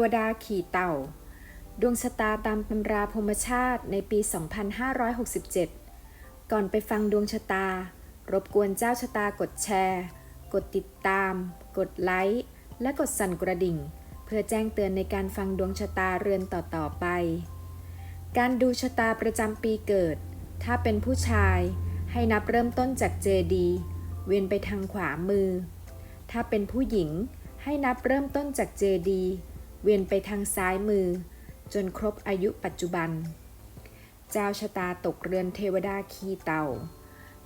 วดาขี่เต่า ดวงชะตาตามตำราพมชาติในปี 2567 ก่อนไปฟังดวงชะตา รบกวนเจ้าชะตากดแชร์ กดติดตาม กดไลค์ และกดสั่นกระดิ่ง เพื่อแจ้งเตือนในการฟังดวงชะตาเรือนต่อๆไป การดูชะตาประจำปีเกิด ถ้าเป็นผู้ชายให้นับเริ่มต้นจากเจดีเวียนไปทางขวามือ ถ้าเป็นผู้หญิงให้นับเริ่มต้นจากเจดี เวียนไปทางซ้ายมือ จนครบอายุปัจจุบัน เจ้าชะตาตกเรือนเทวดาคีเต่า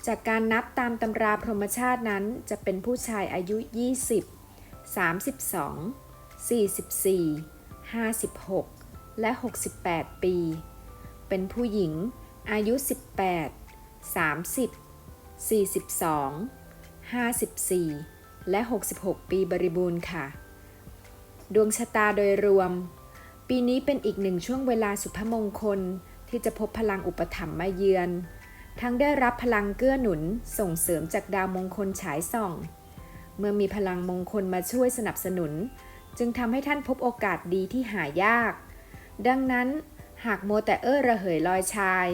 จากการนับตามตำราพรหมชาตินั้นจะเป็นผู้ชายอายุ 20 32 44 56 และ 68 ปี เป็นผู้หญิงอายุ 18 30 42 54 และ 66 ปีบริบูรณ์ค่ะ ดวงชะตาโดยรวม ปีนี้เป็นอีกหนึ่งช่วงเวลาสุภมงคล ที่จะพบพลังอุปถัมภ์มาเยือน ทั้งได้รับพลังเกื้อหนุนส่งเสริมจากดาวมงคลฉายส่อง เมื่อมีพลังมงคลมาช่วยสนับสนุน จึงทำให้ท่านพบโอกาสดีที่หายาก ดังนั้น หากโมแต่เอ้อระเหยลอยชาย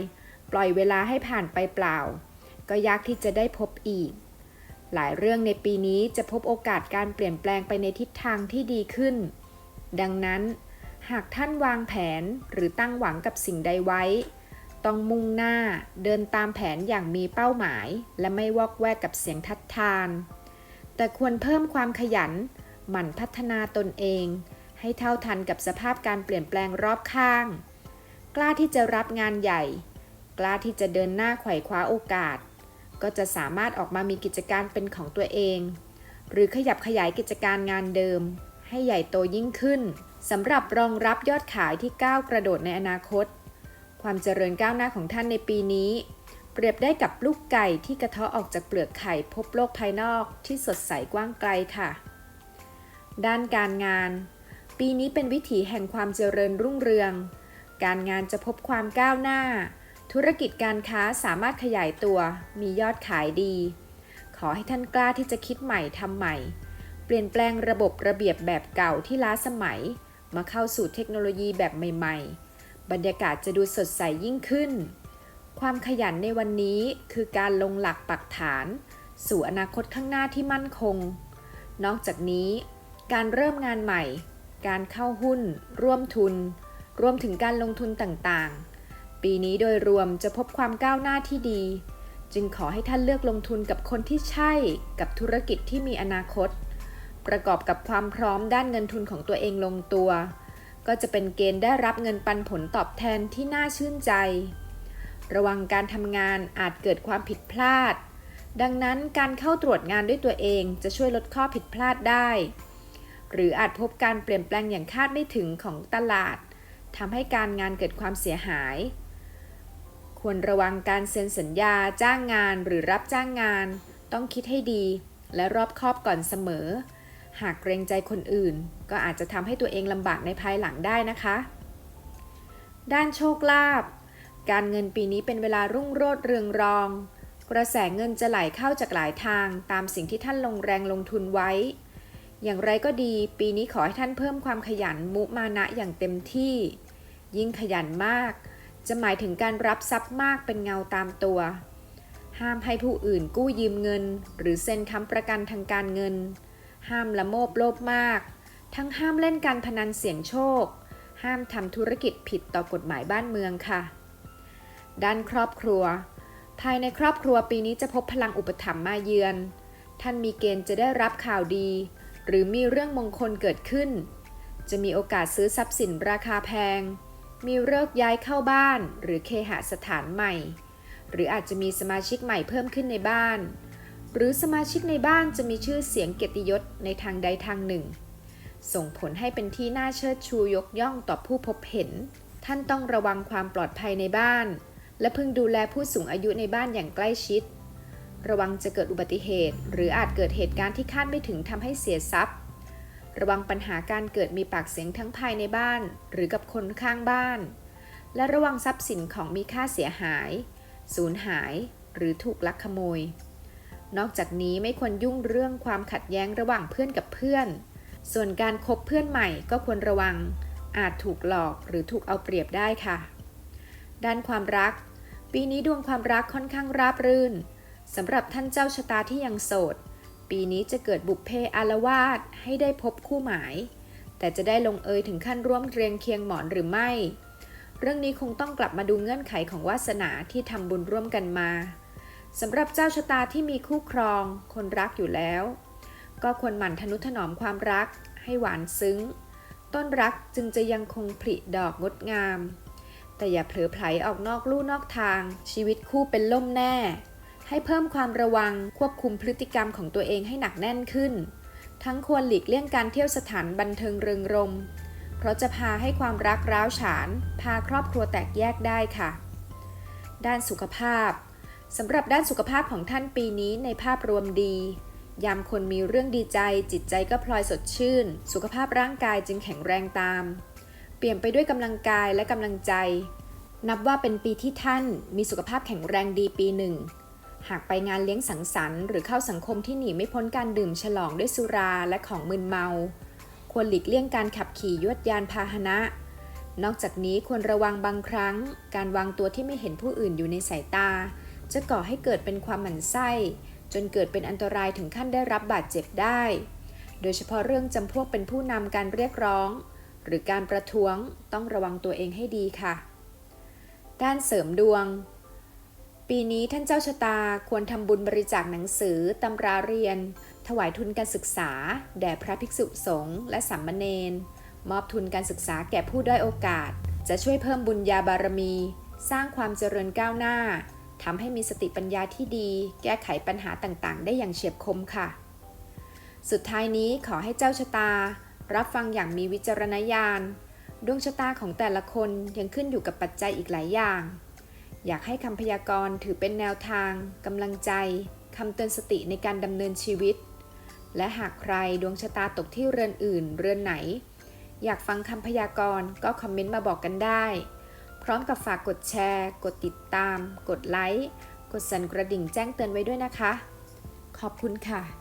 ปล่อยเวลาให้ผ่านไปเปล่า ก็ยากที่จะได้พบอีก หลายเรื่องในปีนี้จะพบโอกาสการเปลี่ยนแปลงไปในทิศทางที่ดีขึ้น ดังนั้น หากท่านวางแผนหรือตั้งหวังกับสิ่งใดไว้ ต้องมุ่งหน้าเดินตามแผนอย่างมีเป้าหมาย และไม่วอกแวกกับเสียงทัดทาน แต่ควรเพิ่มความขยัน หมั่นพัฒนาตนเอง ให้เท่าทันกับสภาพการเปลี่ยนแปลงรอบข้าง กล้าที่จะรับงานใหญ่ กล้าที่จะเดินหน้าไขว่คว้าโอกาส ก็จะสามารถออกมามีกิจการเป็นของตัวเอง หรือขยับขยายกิจการงานเดิม ให้ใหญ่โตยิ่งขึ้นสำหรับรองรับยอดขายที่ก้าวกระโดดในอนาคต ความเจริญก้าวหน้าของท่านในปีนี้ เปรียบได้กับลูกไก่ที่กระเทาะออกจากเปลือกไข่พบโลกภายนอกที่สดใสกว้างไกลค่ะ ด้านการงาน ปีนี้เป็นวิถีแห่งความเจริญรุ่งเรือง การงานจะพบความก้าวหน้า ธุรกิจการค้าสามารถขยายตัว มียอดขายดี ขอให้ท่านกล้าที่จะคิดใหม่ทำใหม่ เปลี่ยนแปลงระบบระเบียบแบบเก่าที่ล้าสมัย มาเข้าสู่เทคโนโลยีแบบใหม่ ๆ บรรยากาศจะดูสดใสยิ่งขึ้น ความขยันในวันนี้คือการลงหลักปักฐาน สู่อนาคตข้างหน้าที่มั่นคง นอกจากนี้ การเริ่มงานใหม่ การเข้าหุ้น ร่วมทุน รวมถึงการลงทุนต่างๆ ปีนี้โดยรวมจะพบความก้าวหน้าที่ดี จึงขอให้ท่านเลือกลงทุนกับคนที่ใช่กับธุรกิจที่มีอนาคต ประกอบกับความพร้อมด้านเงินทุนของตัวเองลงตัว ก็จะเป็นเกณฑ์ได้รับเงินปันผลตอบแทนที่น่าชื่นใจ ระวังการทำงานอาจเกิดความผิดพลาด ดังนั้นการเข้าตรวจงานด้วยตัวเองจะช่วยลดข้อผิดพลาดได้ หรืออาจพบการเปลี่ยนแปลงอย่างคาดไม่ถึงของตลาดทำให้การงานเกิดความเสียหาย ควรระวังการเซ็นสัญญาจ้างงานหรือรับจ้างงาน ต้องคิดให้ดี และรอบคอบก่อนเสมอ หากเกรงใจคนอื่น ก็อาจจะทำให้ตัวเองลำบากในภายหลังได้นะคะ ด้านโชคลาภการเงินปีนี้เป็นเวลารุ่งโรจน์เรืองรอง กระแสเงินจะไหลเข้าจากหลายทาง ตามสิ่งที่ท่านลงแรงลงทุนไว้ อย่างไรก็ดี ปีนี้ขอให้ท่านเพิ่มความขยันมุมานะอย่างเต็มที่ ยิ่งขยันมาก จะหมายถึงการรับทรัพย์มากเป็นเงาตามตัว ห้ามให้ผู้อื่นกู้ยืมเงิน หรือเซ็นค้ำประกันทางการเงิน ห้ามละโมบโลภมาก ทั้งห้ามเล่นการพนันเสี่ยงโชค ห้ามทำธุรกิจผิดต่อกฎหมายบ้านเมืองค่ะ ด้านครอบครัว ภายในครอบครัวปีนี้จะพบพลังอุปถัมภ์มาเยือน ท่านมีเกณฑ์จะได้รับข่าวดี หรือมีเรื่องมงคลเกิดขึ้น จะมีโอกาสซื้อทรัพย์สินราคาแพง มีเลิกย้ายเข้าบ้าน หรือเคหสถานใหม่ หรืออาจจะมีสมาชิกใหม่เพิ่มขึ้นในบ้าน หรือสมาชิกในบ้านจะมีชื่อเสียงเกียรติยศในทางใดทางหนึ่ง ส่งผลให้เป็นที่น่าเชิดชูยกย่องต่อผู้พบเห็น ท่านต้องระวังความปลอดภัยในบ้าน และพึงดูแลผู้สูงอายุในบ้านอย่างใกล้ชิด ระวังจะเกิดอุบัติเหตุ หรืออาจเกิดเหตุการณ์ที่คาดไม่ถึงทำให้เสียทรัพย์ ระวังปัญหาการเกิดมีปากเสียงทั้งภายในบ้าน หรือกับคนข้างบ้าน และระวังทรัพย์สินของมีค่าเสียหาย สูญหาย หรือถูกลักขโมย นอกจากนี้ไม่ควรยุ่งเรื่องความขัดแย้งระหว่างเพื่อนกับเพื่อน ส่วนการคบเพื่อนใหม่ก็ควรระวัง อาจถูกหลอกหรือถูกเอาเปรียบได้ค่ะ ด้านความรัก ปีนี้ดวงความรักค่อนข้างราบรื่นสำหรับท่านเจ้าชะตาที่ยังโสด ปีนี้จะเกิดบุพเพอารวาสให้ได้พบคู่หมาย แต่จะได้ลงเอยถึงขั้นร่วมเรียงเคียงหมอนหรือไม่ เรื่องนี้คงต้องกลับมาดูเงื่อนไขของวาสนาที่ทำบุญร่วมกันมาสำหรับเจ้าชะตาที่มีคู่ครอง คนรักอยู่แล้ว ก็ควรหมั่นทนุถนอมความรัก ให้หวานซึ้ง ต้นรักจึงจะยังคงผลิดอกงดงาม แต่อย่าเผลอไผลออกนอกลู่นอกทาง ชีวิตคู่เป็นล่มแน่ ให้เพิ่มความระวังควบคุมพฤติกรรมของตัวเองให้หนักแน่นขึ้น ทั้งควรหลีกเลี่ยงการเที่ยวสถานบันเทิงเริงรม เพราะจะพาให้ความรักร้าวฉาน พาครอบครัวแตกแยกได้ค่ะ ด้านสุขภาพสำหรับด้านสุขภาพของท่านปีนี้ในภาพรวมดี ยามคนมีเรื่องดีใจ จิตใจก็พลอยสดชื่น สุขภาพร่างกายจึงแข็งแรงตาม เปลี่ยนไปด้วยกำลังกายและกำลังใจ นับว่าเป็นปีที่ท่านมีสุขภาพแข็งแรงดีปีหนึ่ง หากไปงานเลี้ยงสังสรรค์หรือเข้าสังคมที่หนีไม่พ้นการดื่มฉลองด้วยสุราและของมึนเมา ควรหลีกเลี่ยงการขับขี่ยวดยานพาหนะ นอกจากนี้ควรระวังบางครั้ง การวางตัวที่ไม่เห็นผู้อื่นอยู่ในสายตา จะก่อให้เกิดเป็นความหมั่นไส้ จนเกิดเป็นอันตรายถึงขั้นได้รับบาดเจ็บได้ โดยเฉพาะเรื่องจำพวกเป็นผู้นำการเรียกร้อง หรือการประท้วงต้องระวังตัวเองให้ดีค่ะ ด้านเสริมดวง ปีนี้ท่านเจ้าชะตาควรทำบุญบริจาคหนังสือตำราเรียน ถวายทุนการศึกษา แด่พระภิกษุสงฆ์และสามเณรมอบทุนการศึกษาแก่ผู้ด้อยโอกาส จะช่วยเพิ่มบุญญาบารมี สร้างความเจริญก้าวหน้าทำให้มีสติปัญญาที่ดี แก้ไขปัญหาต่างๆ ได้อย่างเฉียบคมค่ะ สุดท้ายนี้ขอให้เจ้าชะตา รับฟังอย่างมีวิจารณญาณ ดวงชะตาของแต่ละคนยังขึ้นอยู่กับปัจจัยอีกหลายอย่าง อยากให้คำพยากรณ์ถือเป็นแนวทางกำลังใจคำเตือนสติในการดำเนินชีวิต และหากใครดวงชะตาตกที่เรือนอื่น เรือนไหน อยากฟังคำพยากรณ์ก็คอมเมนต์มาบอกกันได้ พร้อมกับฝากกดแชร์ กดติดตาม กดไลค์ กดสั่นกระดิ่งแจ้งเตือนไว้ด้วยนะคะ ขอบคุณค่ะ